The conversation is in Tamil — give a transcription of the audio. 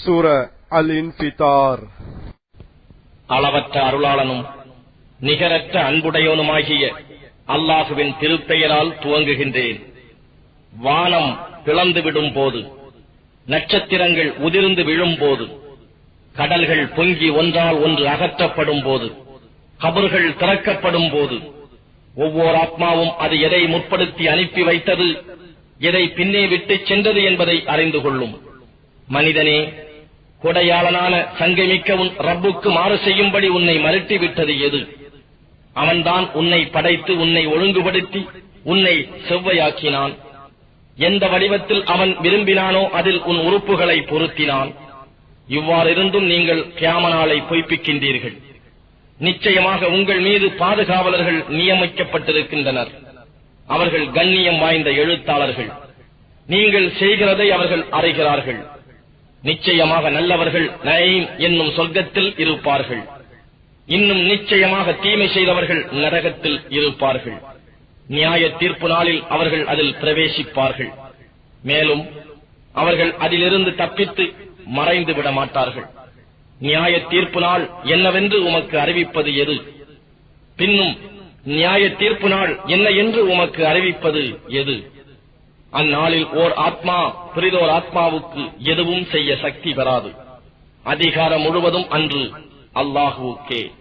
சூர அல் இன்பிதார் அளவற்ற அருளாளனும் நிகரற்ற அன்புடையவனுமாகிய அல்லாஹுவின் திருப்பெயரால் துவங்குகின்றேன். வானம் பிளந்துவிடும் போது நட்சத்திரங்கள் உதிர்ந்து விழும்போது கடல்கள் பொங்கி ஒன்றால் ஒன்று அகற்றப்படும் போது கபர்கள் திறக்கப்படும் போது ஒவ்வொரு ஆத்மாவும் அது எதை முற்படுத்தி அனுப்பி வைத்தது எதை பின்னே விட்டுச் சென்றது என்பதை அறிந்து கொள்ளும். மனிதனே கொடையாளனான சங்கமிக்க உன் ரப்புக்கு மாறு செய்யும்படி உன்னை மறுட்டி விட்டது எது? அவன்தான் உன்னை படைத்து உன்னை ஒழுங்குபடுத்தி உன்னை செவ்வையாக்கினான். எந்த வடிவத்தில் அவன் விரும்பினானோ அதில் உன் உறுப்புகளை பொருத்தினான். இவ்வாறிருந்தும் நீங்கள் கியாமனாலை பொய்ப்பிக்கின்றீர்கள். நிச்சயமாக உங்கள் மீது பாதுகாவலர்கள் நியமிக்கப்பட்டிருக்கின்றனர். அவர்கள் கண்ணியம் வாய்ந்த எழுத்தாளர்கள். நீங்கள் செய்கிறதை அவர்கள் அறைகிறார்கள். நிச்சயமாக நல்லவர்கள் நயம் என்னும் சொர்க்கத்தில் இருப்பார்கள். இன்னும் நிச்சயமாக தீமை செய்தவர்கள் நரகத்தில் இருப்பார்கள். நியாய தீர்ப்பு நாளில் அவர்கள் அதில் பிரவேசிப்பார்கள். மேலும் அவர்கள் அதிலிருந்து தப்பித்து மறைந்து விட மாட்டார்கள் நியாய தீர்ப்பு நாள் என்னவென்று உமக்கு அறிவிப்பது எது? பின்னும் நியாய தீர்ப்பு நாள் என்ன என்று உமக்கு அறிவிப்பது எது? அந்நாளில் ஓர் ஆத்மா பிறிதோர் ஆத்மாவுக்கு எதுவும் செய்ய சக்தி பெறாது. அதிகாரம் முழுவதும் அன்று அல்லாஹுவுக்கே.